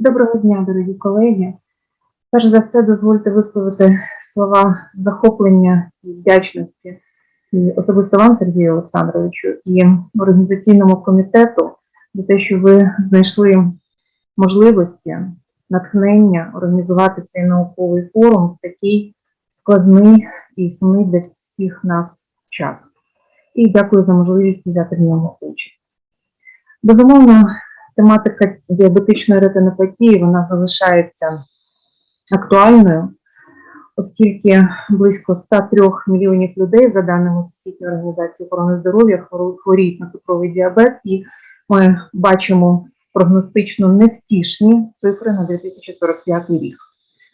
Доброго дня, дорогі колеги. Перш за все, дозвольте висловити слова захоплення і вдячності і особисто вам, Сергію Олександровичу, і організаційному комітету за те, що ви знайшли можливості, натхнення організувати цей науковий форум в такий складний і сумний для всіх нас час. І дякую за можливість взяти в ньому участь. Безумовно, тематика діабетичної ретинопатії вона залишається актуальною, оскільки близько 103 мільйонів людей, за даними Всесвітньої організації охорони здоров'я, хворіють на цукровий діабет, і ми бачимо прогностично невтішні цифри на 2045 рік.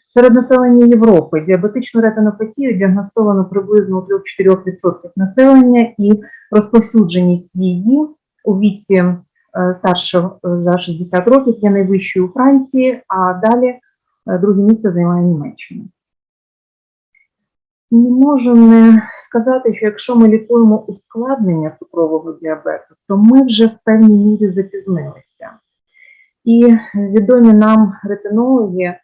Серед населення Європи діабетичну ретинопатію діагностовано приблизно у 3-4% населення, і розповсюдженість її у віці старше е, за 60 років є найвищою у Франції, а далі е, друге місце займає Німеччина. Не можу не сказати, що якщо ми лікуємо ускладнення цукрового діабету, то ми вже в певній мірі запізнилися. І відомі нам ретинологи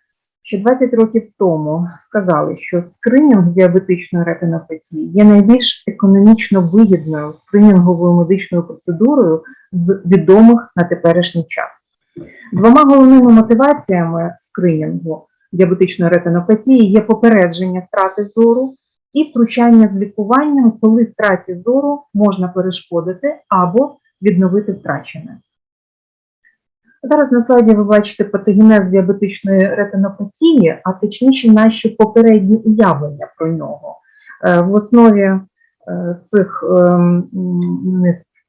ще 20 років тому сказали, що скринінг діабетичної ретинопатії є найбільш економічно вигідною скринінговою медичною процедурою з відомих на теперішній час. Двома головними мотиваціями скринінгу діабетичної ретинопатії є попередження втрати зору і втручання з лікуванням, коли втраті зору можна перешкодити або відновити втрачене. Зараз на слайді ви бачите патогенез діабетичної ретинопатії, а точніше наші попередні уявлення про нього. Е, В основі е, цих ем,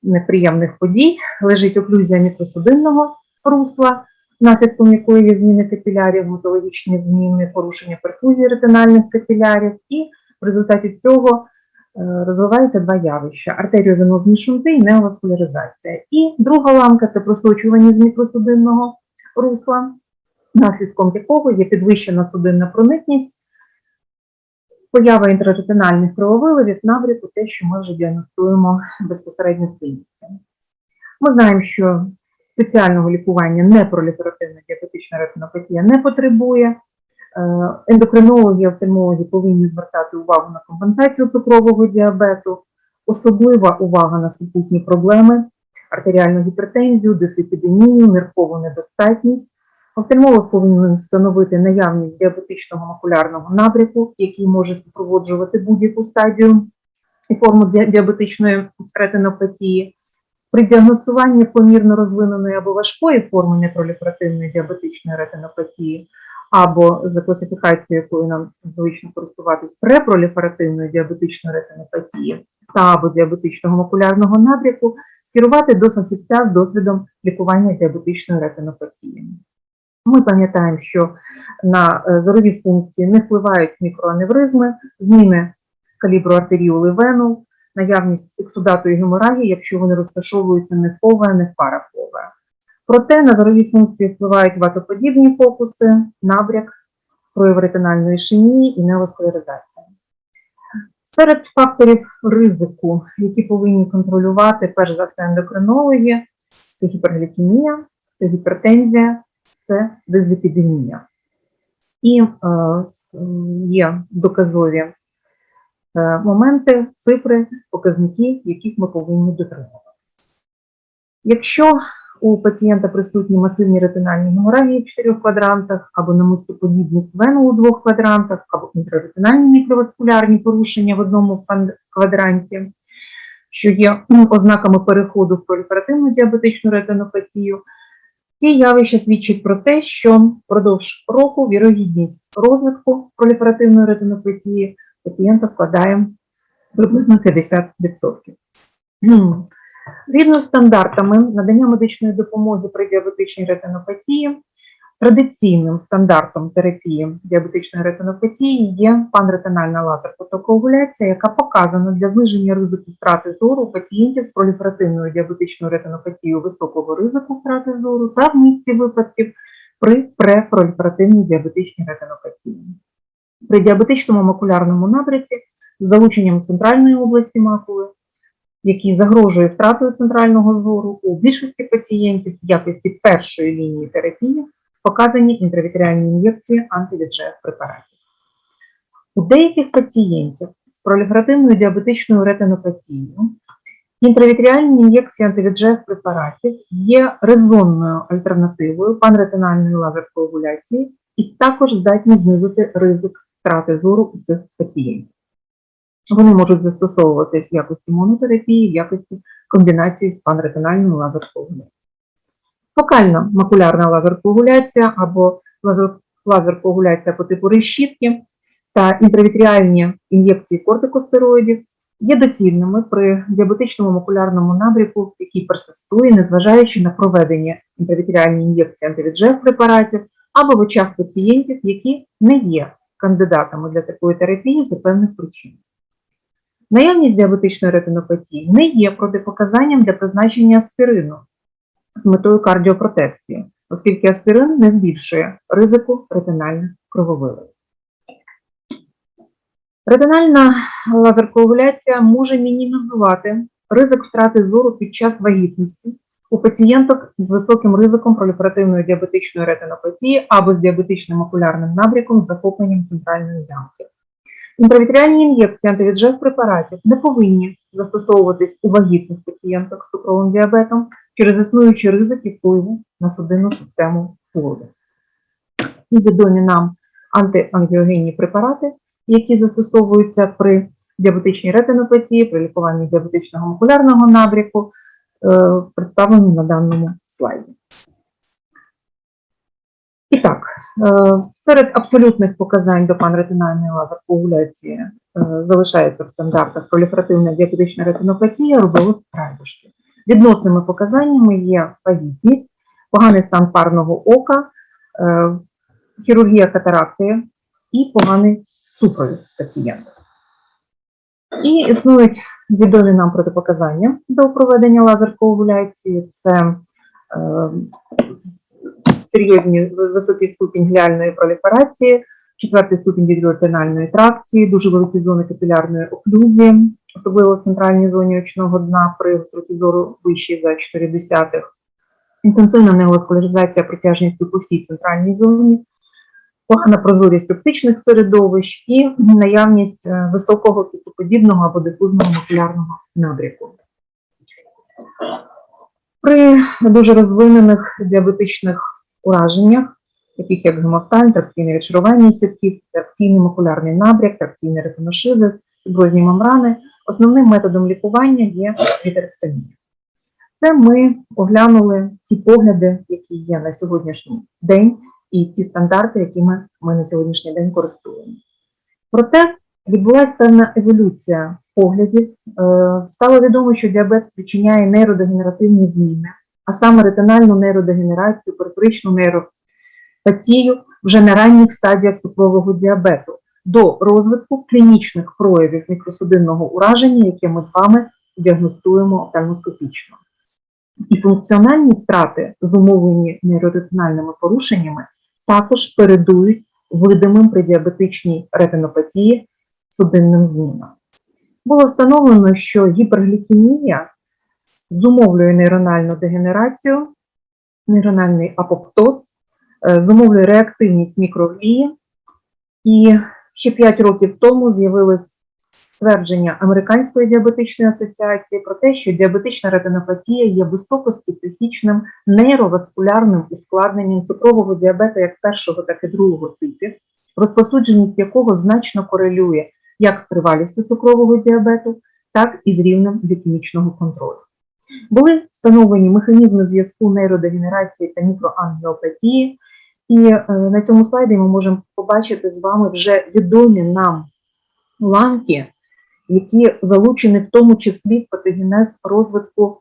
неприємних подій лежить оклюзія мікросудинного русла, наслідком якої зміни капілярів, гематологічні зміни, порушення перфузії ретинальних капілярів, і в результаті цього розвиваються два явища: артеріовенозні шунти і неоваскуляризація. І друга ламка це просочування з мікросудинного русла, наслідком якого є підвищена судинна проникність, поява інтраретинальних крововиливів, набряку, те, що ми вже діагностуємо безпосередньо в клініці. Ми знаємо, що спеціального лікування непроліферативна діабетична ретинопатія не потребує. Е, Ендокринологи, офтальмологи повинні звертати увагу на компенсацію цукрового діабету, особлива увага на супутні проблеми, артеріальну гіпертензію, дисліпідемію, ниркову недостатність. Офтальмолог повинен встановити наявність діабетичного макулярного набряку, який може супроводжувати будь-яку стадію і форму діабетичної ретинопатії. При діагностуванні помірно розвиненої або важкої форми непроліферативної діабетичної ретинопатії або за класифікацією, якою нам звично користуватись препроліферативної діабетичної ретинопатії та або діабетичного макулярного набряку, скерувати до фахівця з досвідом лікування діабетичної ретинопатії. Ми пам'ятаємо, що на е, зорові функції не впливають мікроаневризми, зміни калібру артеріоли вену, наявність ексудату і геморагії, якщо вони розташовуються не фове, а не парафове. Проте на зорові функції впливають ватоподібні фокуси, набряк, прояв ретинальної ішемії і неоваскуляризація. Серед факторів ризику, які повинні контролювати перш за все ендокринологи, це гіперглікемія, це гіпертензія, це дизліпідемія. І е, є доказові е, моменти, цифри, показники, яких ми повинні дотримуватися. Якщо у пацієнта присутні масивні ретинальні геморагії в чотирьох квадрантах, або намистоподібність вену у двох квадрантах, або інтраретинальні мікроваскулярні порушення в одному квадранті, що є ознаками переходу в проліферативну діабетичну ретинопатію, ці явища свідчать про те, що впродовж року вірогідність розвитку проліферативної ретинопатії пацієнта складає приблизно 50%. Згідно з стандартами надання медичної допомоги при діабетичній ретинопатії, традиційним стандартом терапії діабетичної ретинопатії є панретинальна лазер-фотокоагуляція, яка показана для зниження ризику втрати зору пацієнтів з проліферативною діабетичною ретинопатією високого ризику втрати зору та в місці випадків при препроліферативній діабетичній ретинопатії. При діабетичному макулярному набряці з залученням центральної області макули який загрожує втратою центрального зору у більшості пацієнтів в якості першої лінії терапії показані інтравітріальні ін'єкції антивіджех препаратів. У деяких пацієнтів з проліферативною діабетичною ретинопатією інтравітріальні ін'єкції антивіджех препаратів є резонною альтернативою панретинальної лазеркоагуляції і також здатні знизити ризик втрати зору у цих пацієнтів. Вони можуть застосовуватись в якості монотерапії, в якості комбінації з панретинальною лазеркоагуляцією. Фокальна макулярна лазеркоагуляція або лазер- лазеркоагуляція по типу решітки та інтравітріальні ін'єкції кортикостероїдів є доцільними при діабетичному макулярному набряку, який персистує, незважаючи на проведення інтравітріальні ін'єкції антивіджех препаратів або в очах пацієнтів, які не є кандидатами для такої терапії за певних причин. Наявність діабетичної ретинопатії не є протипоказанням для призначення аспірину з метою кардіопротекції, оскільки аспірин не збільшує ризику ретинальних крововилив. Ретинальна лазеркоагуляція може мінімізувати ризик втрати зору під час вагітності у пацієнток з високим ризиком проліферативної діабетичної ретинопатії або з діабетичним окулярним набряком з захопленням центральної ямки. Інтравітріальні ін'єкції антивіджех препаратів не повинні застосовуватись у вагітних пацієнтах з цукровим діабетом через існуючі ризики впливу на судинну систему плоду. І відомі нам антиангіогенні препарати, які застосовуються при діабетичній ретинопатії, при лікуванні діабетичного макулярного набряку, е, представлені на даному слайді. І так, серед абсолютних показань до панретинальної лазеркоагуляції е, залишається в стандартах проліферативна діабетична ретинопатія, рубеоз райдушки. Відносними показаннями є вагітність, поганий стан парного ока, е, хірургія катаракти і поганий супровід пацієнта. І існують відомі нам протипоказання до проведення лазеркоагуляції. Це е, серйозні високий ступінь гліальної проліферації, четвертий ступінь відеотенальної тракції, дуже великі зони капілярної оклюзії, особливо в центральній зоні очного дна при гостроті зору вищій за 4 десятих, інтенсивна неоваскуляризація протяжністю по всій центральній зоні, погана прозорість оптичних середовищ і наявність е, високого кістоподібного або дифузного макулярного набряку. При дуже розвинених діабетичних ураженнях, таких як гемофталь, тракційне відшарування сітків, тракційний макулярний набряк, тракційний ретиношизис, фіброзні мембрани, основним методом лікування є вітеректомія. Це ми оглянули ті погляди, які є на сьогоднішній день, і ті стандарти, якими ми на сьогоднішній день користуємо. Проте відбулася певна еволюція поглядів. Е, Стало відомо, що діабет спричиняє нейродегенеративні зміни, а саме ретинальну нейродегенерацію, периферичну нейропатію вже на ранніх стадіях цукрового діабету до розвитку клінічних проявів мікросудинного ураження, яке ми з вами діагностуємо офтальмоскопічно. І функціональні втрати, зумовлені нейроретинальними порушеннями, також передують видимим при діабетичній ретинопатії судинним змінам. Було встановлено, що гіперглікемія зумовлює нейрональну дегенерацію, нейрональний апоптоз, е, зумовлює реактивність мікроглії. І ще 5 років тому з'явилось твердження Американської діабетичної асоціації про те, що діабетична ретинопатія є високоспецифічним нейроваскулярним ускладненням цукрового діабету як першого, так і другого типів, розповсюдженість якого значно корелює як з тривалістю цукрового діабету, так і з рівнем глікемічного контролю. Були встановлені механізми зв'язку нейродегенерації та мікроангіопатії, і е, на цьому слайді ми можемо побачити з вами вже відомі нам ланки, які залучені в тому числі в патогенез розвитку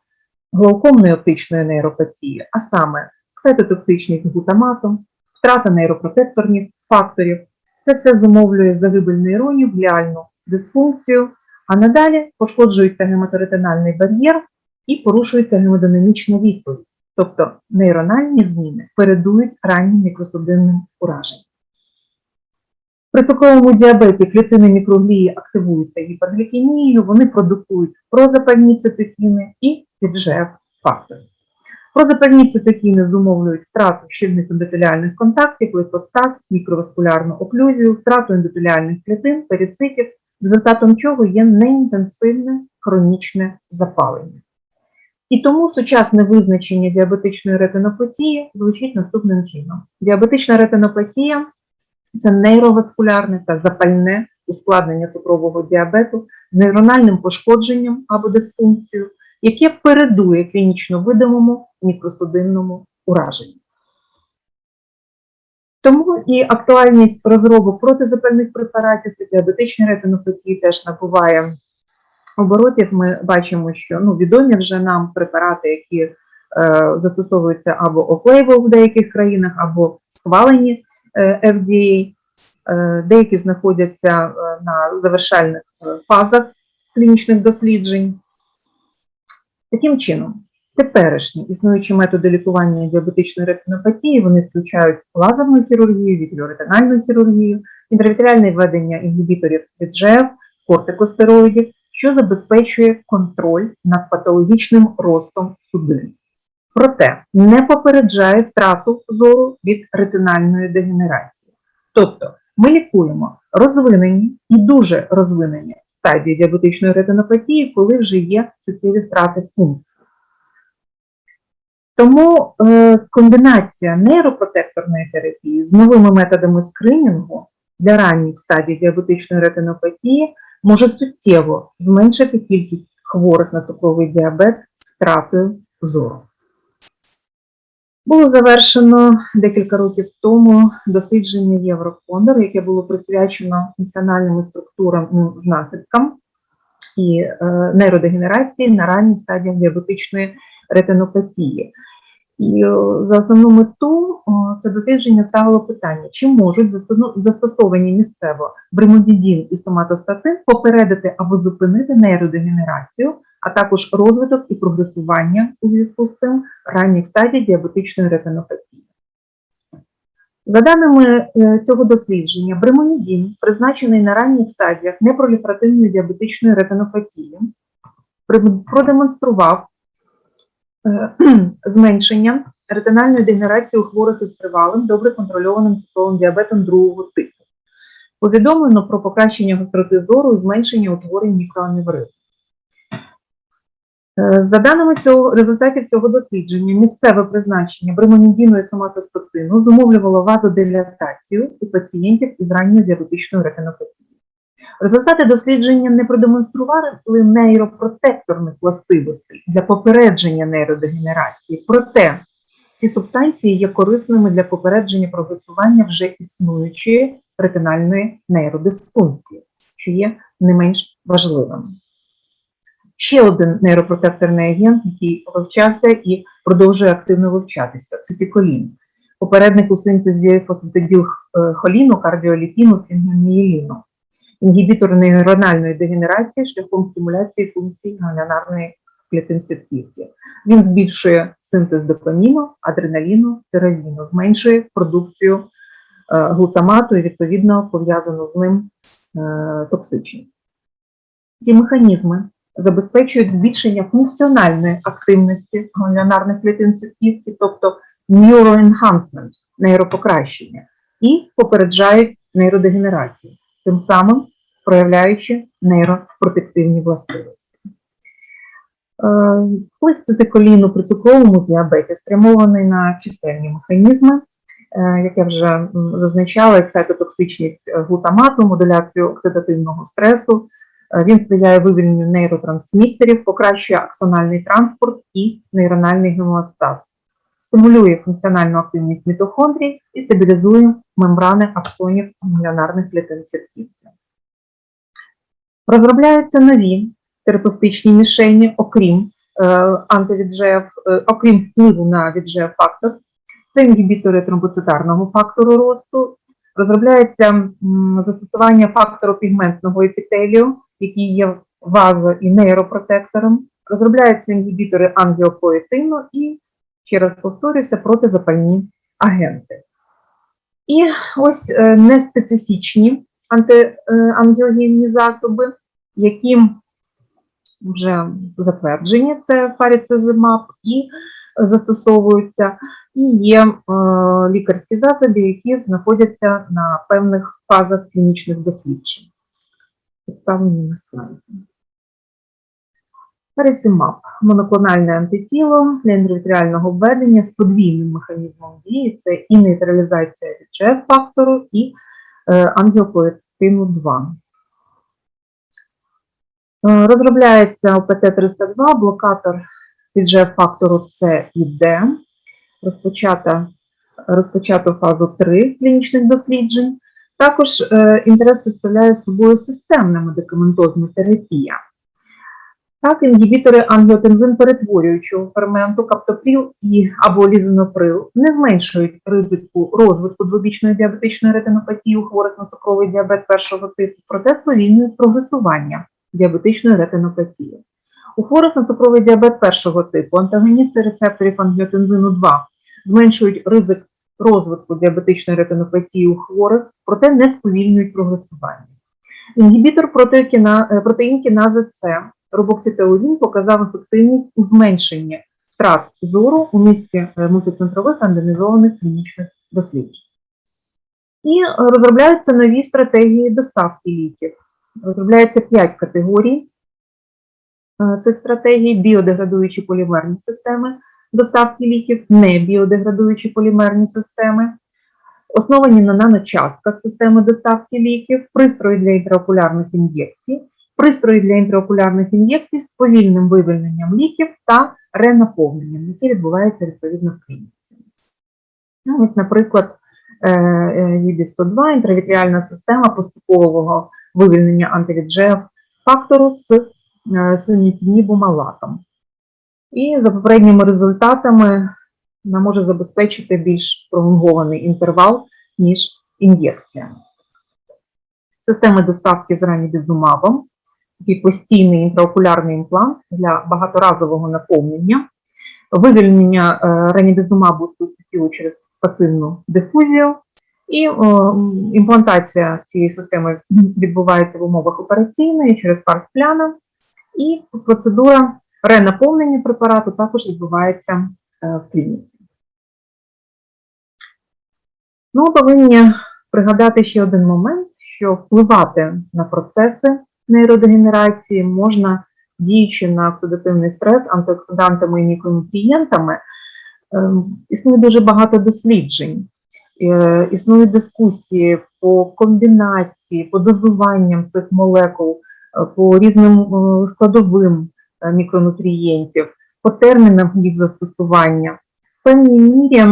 глаукомної оптичної нейропатії, а саме ксетотоксичність глутамату, втрата нейропротекторних факторів. Це все зумовлює загибель нейронів, гліальну дисфункцію, а надалі пошкоджується гематоретинальний бар'єр і порушується гемодинамічна відповідь, тобто нейрональні зміни передують раннім мікросудинним ураженням. При цукровому діабеті клітини мікроглії активуються гіперглікемією, вони продукують прозапальні цитокіни і піджев фактори. Прозапальні цитокіни зумовлюють втрату щільних ендотеліальних контактів, лейкостаз, мікроваскулярну оклюзію, втрату ендотеліальних клітин, перицитів, результатом чого є неінтенсивне хронічне запалення. І тому сучасне визначення діабетичної ретинопатії звучить наступним чином: діабетична ретинопатія це нейроваскулярне та запальне ускладнення цукрового діабету з нейрональним пошкодженням або дисфункцією, яке передує клінічно видимому мікросудинному ураженню. Тому і актуальність розробок протизапальних препаратів та діабетичної ретинопатії теж набуває оборотів. Ми бачимо, що ну, відомі вже нам препарати, які е, застосовуються або off-label в деяких країнах, або схвалені е, FDA. Е, деякі знаходяться е, на завершальних е, фазах клінічних досліджень. Таким чином, теперішні існуючі методи лікування діабетичної ретинопатії вони включають лазерну хірургію, вітріоретинальну хірургію, інтравітріальне введення інгібіторів VEGF, кортикостероїдів, що забезпечує контроль над патологічним ростом судин. Проте не попереджає втрату зору від ретинальної дегенерації. Тобто ми лікуємо розвинені і дуже розвинені стадії діабетичної ретинопатії, коли вже є суттєві втрати функцій. Тому е, комбінація нейропротекторної терапії з новими методами скринінгу для ранніх стадій діабетичної ретинопатії може суттєво зменшити кількість хворих на цукровий діабет з втратою зору. Було завершено декілька років тому дослідження Єврофондер, яке було присвячено функціональним структурам знахідкам і е, нейродегенерації на ранніх стадіях діабетичної ретинопатії. І за основну мету це дослідження ставило питання, чи можуть застану- застосовані місцево бримодідін і соматостатин попередити або зупинити нейродегенерацію, а також розвиток і прогресування у зв'язку з цим ранніх стадій діабетичної ретинопатії. За даними е, цього дослідження, бремонідін, призначений на ранніх стадіях непроліферативної діабетичної ретинопатії, продемонстрував е, зменшення ретинальної дегенерації у хворих із тривалим, добре контрольованим цукровим діабетом другого типу. Повідомлено про покращення гостроти зору і зменшення утворень мікроаневризм. Е, За даними цього результатів цього дослідження, місцеве призначення бремонідіну і соматостатину зумовлювало вазодилатацію у пацієнтів із ранньою діабетичною ретинопатією. Результати дослідження не продемонстрували нейропротекторних властивостей для попередження нейродегенерації, проте ці субстанції є корисними для попередження прогресування вже існуючої ретинальної нейродисфункції, що є не менш важливим. Ще один нейропротекторний агент, який вивчався і продовжує активно вивчатися, це піколін. Попередник у синтезі фосфатиділхоліну, кардіолітіну, сінгемієліну. Інгібітор нейрональної дегенерації шляхом стимуляції функцій гангліонарної клітин сітківки. Він збільшує синтез допаміну, адреналіну, тиразіну, зменшує продукцію е, глутамату і відповідно пов'язану з ним е, токсичність. Ці механізми забезпечують збільшення функціональної активності гангліонарних клітин сітківки, тобто neuroenhancement, нейропокращення, і попереджають нейродегенерацію, тим самим проявляючи нейропротективні властивості. Е, Вплив цитиколіну при цукровому діабеті спрямований на чисельні механізми, е, як я вже зазначала, ексайтотоксичність е, глутамату, модуляцію оксидативного стресу. Е, Він сприяє вивільненню нейротрансміттерів, покращує аксональний транспорт і нейрональний гемоостаз, стимулює функціональну активність мітохондрій і стабілізує мембрани аксонів гангліонарних клітин сітківки. Розробляються нові терапевтичні мішені, окрім е, антивіджеф, е, окрім впливу на віджеф-фактор. Це інгібітори тромбоцитарного фактору росту. Розробляється застосування фактору пігментного епітелію, який є вазо- і нейропротектором. Розробляються інгібітори ангіопоетину і, ще раз повторюся, протизапальні агенти. І ось е, неспецифічні антиангіогенні засоби, які вже затверджені, це фаріцизимаб, і застосовуються, і є е, лікарські засоби, які знаходяться на певних фазах клінічних досліджень. Представлені на слайді. Пересимап моноклональне антитіло для інтервітріального введення з подвійним механізмом дії це і нейтралізація VEGF фактору, і е, ангіопоетину 2. Е, Розробляється ОПТ-302, блокатор VEGF фактору С і Д. Розпочато, розпочато фазу 3 клінічних досліджень. Також е, інтерес представляє собою системна медикаментозна терапія. Так, інгібітори ангіотензин перетворюючого ферменту каптопріл і або лізиноприл не зменшують ризику розвитку двобічної діабетичної ретинопатії у хворих на цукровий діабет першого типу, проте сповільнюють прогресування діабетичної ретинопатії. У хворих на цукровий діабет першого типу антагоністи рецепторів ангіотензину 2 зменшують ризик розвитку діабетичної ретинопатії у хворих, проте не сповільнюють прогресування. Інгібітор протеїна, е, протеїн кінази С робокситеолін показав ефективність у зменшенні втрат зору у місці е, мультицентрових рандомізованих клінічних досліджень. І розробляються нові стратегії доставки ліків. Розробляється 5 категорій е, цих стратегій: біодеградуючі полімерні системи доставки ліків, небіодеградуючі полімерні системи, основані на наночастках системи доставки ліків, пристрої для інтраокулярних ін'єкцій, пристрої для інтраокулярних ін'єкцій з повільним вивільненням ліків та ренаповненням, яке відбувається відповідно в клініці. Ну, ось, наприклад, ЄБІ-102 інтравітріальна система поступового вивільнення антивіджеф фактору з е, сунітінібумалатом. І за попередніми результатами вона може забезпечити більш пролонгований інтервал, ніж ін'єкція. Системи доставки з ранібізумабом, такий постійний інтраокулярний імплант для багаторазового наповнення, вивільнення е, ранібізумабу з пустотілу через пасивну дифузію, і о, імплантація цієї системи відбувається в умовах операційної через парспляна, і процедура ренаповнення препарату також відбувається е, в клініці. Ну, повинні пригадати ще один момент, що впливати на процеси нейродегенерації можна, діючи на оксидативний стрес антиоксидантами і мікронутрієнтами. Ем, Існує дуже багато досліджень, Е, існують дискусії по комбінації, по дозуванням цих молекул, е, по різним е, складовим мікронутрієнтів, по термінам їх застосування. В певній мірі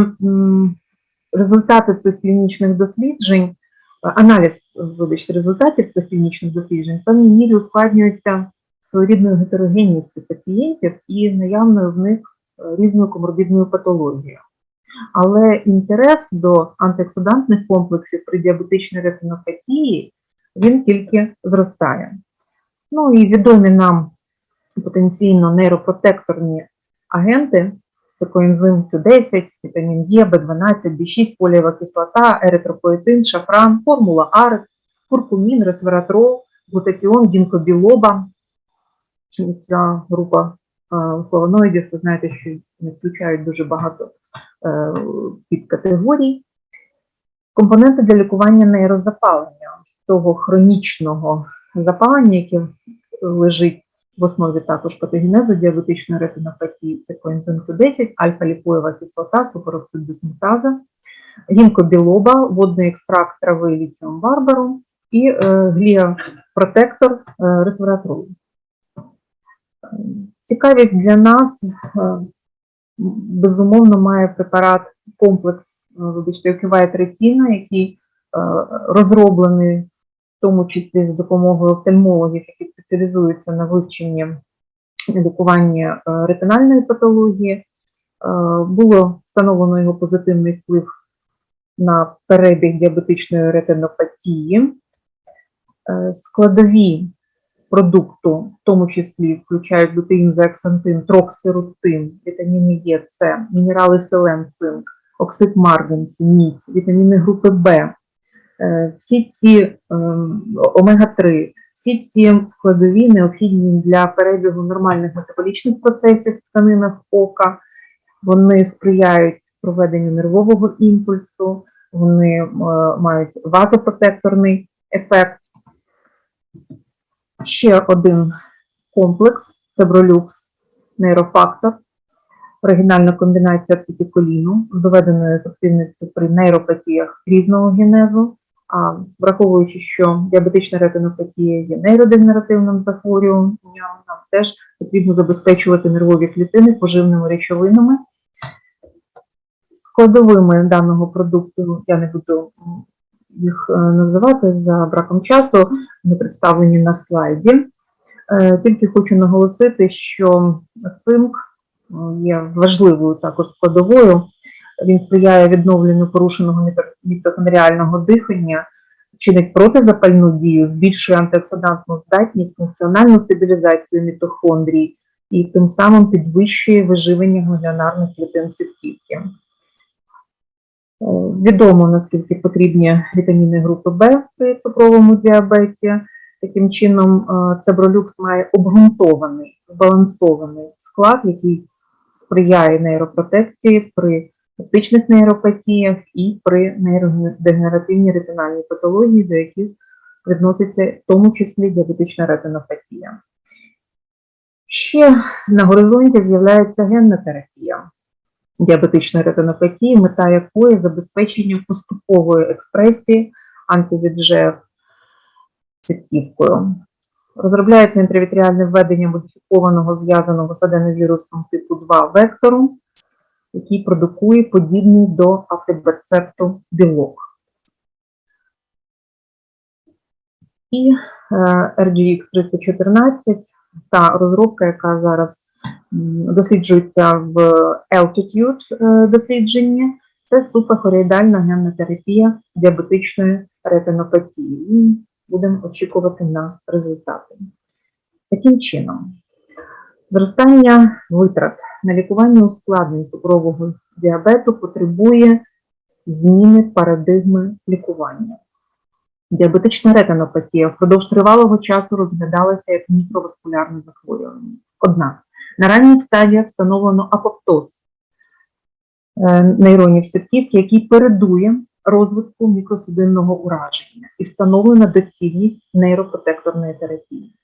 результати цих клінічних досліджень, аналіз, вибачте, результатів цих клінічних досліджень в певній мірі ускладнюється своєрідною гетерогенністю пацієнтів і наявною в них е, різною коморбідною патологією. Але інтерес до антиоксидантних комплексів при діабетичній ретинопатії він тільки зростає. Ну і відомі нам потенційно нейропротекторні агенти, це коензим Q10, вітамін Е, B12, B6, полієва кислота, еритропоетин, шафран, формула АРЕЦ, куркумін, ресвератрол, глутатіон, гінкобілоба. Ця група е, флавоноїдів, ви знаєте, що не включають дуже багато е, підкатегорій. Компоненти для лікування нейрозапалення, того хронічного запалення, яке лежить в основі також патогенезу діабетичної ретинопатії, це коензим Q10, альфа-ліпоєва кислота, супероксид дисмутаза, гінкобілоба, водний екстракт трави літіум барбару і е, гліопротектор е, ресвератролу. Цікавість для нас е, безумовно має препарат комплекс, е, вибачте, оківаєтрицина, який е, розроблений в тому числі за допомогою офтальмологів, які спеціалізуються на вивченні лікуванні е, ретинальної патології. Е, Було встановлено його позитивний вплив на перебіг діабетичної ретинопатії. Е, Складові продукту, в тому числі включають лютеїн, зеаксантин, троксирутин, вітаміни Е, С, мінерали селен, цинк, оксид марганцю, мідь, вітаміни групи В, всі ці ем, омега-3, всі ці складові необхідні для перебігу нормальних метаболічних процесів в тканинах ока Вони сприяють проведенню нервового імпульсу, вони е, мають вазопротекторний ефект. Ще один комплекс Цебролюкс нейрофактор, оригінальна комбінація ацетиколіну з доведеною ефективністю при нейропатіях різного генезу. Враховуючи, що діабетична ретинопатія є нейродегенеративним захворюванням, нам теж потрібно забезпечувати нервові клітини поживними речовинами. Складовими даного продукту я не буду їх е, називати за браком часу, вони представлені на слайді. Е, Тільки хочу наголосити, що цинк є важливою також складовою. Він сприяє відновленню порушеного мітохондріального дихання, чинить протизапальну дію, збільшує антиоксидантну здатність, функціональну стабілізацію мітохондрій і тим самим підвищує виживання глянарних клітин сітківки. Е, Відомо, наскільки потрібні вітаміни групи Б при цукровому діабеті. Таким чином, е, цебролюкс має обґрунтований, збалансований склад, який сприяє нейропротекції при оптичних нейропатіях і при нейродегенеративній ретинальній патології, до яких відноситься в тому числі діабетична ретинопатія. Ще на горизонті з'являється генна терапія діабетичної ретинопатії, мета якої забезпечення поступової експресії антивіджеф сітківкою. Розробляється інтравітріальне введення модифікованого зв'язаного з аденовірусом типу 2 вектору, який продукує подібний до автиберсепту білок. І е, RGX 314 та розробка, яка зараз досліджується в Altitude е, дослідженні, це супахороїдальна генна терапія діабетичної ретинопатії. І будемо очікувати на результати. Таким чином, зростання витрат на лікування ускладнень цукрового діабету потребує зміни парадигми лікування. Діабетична ретинопатія впродовж тривалого часу розглядалася як мікроваскулярне захворювання. Однак на ранніх стадіях встановлено апоптоз е, нейронів сітківки, який передує розвитку мікросудинного ураження і встановлена доцільність нейропротекторної терапії.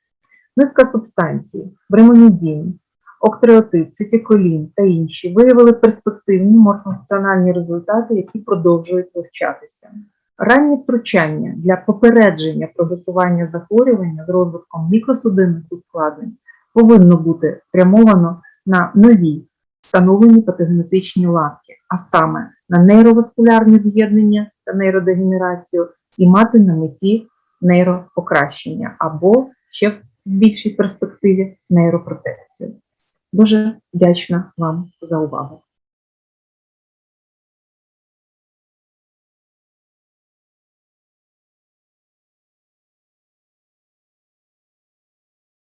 Низка субстанцій, бремонідін, октреотид, цитиколін та інші виявили перспективні морфункціональні результати, які продовжують вивчатися. Раннє втручання для попередження прогресування захворювання з розвитком мікросудинних ускладнень повинно бути спрямовано на нові встановлені патогенетичні ланки, а саме на нейроваскулярні з'єднання та нейродегенерацію і мати на меті нейропокращення або ще в більшій перспективі нейропротекцію. Дуже вдячна вам за увагу.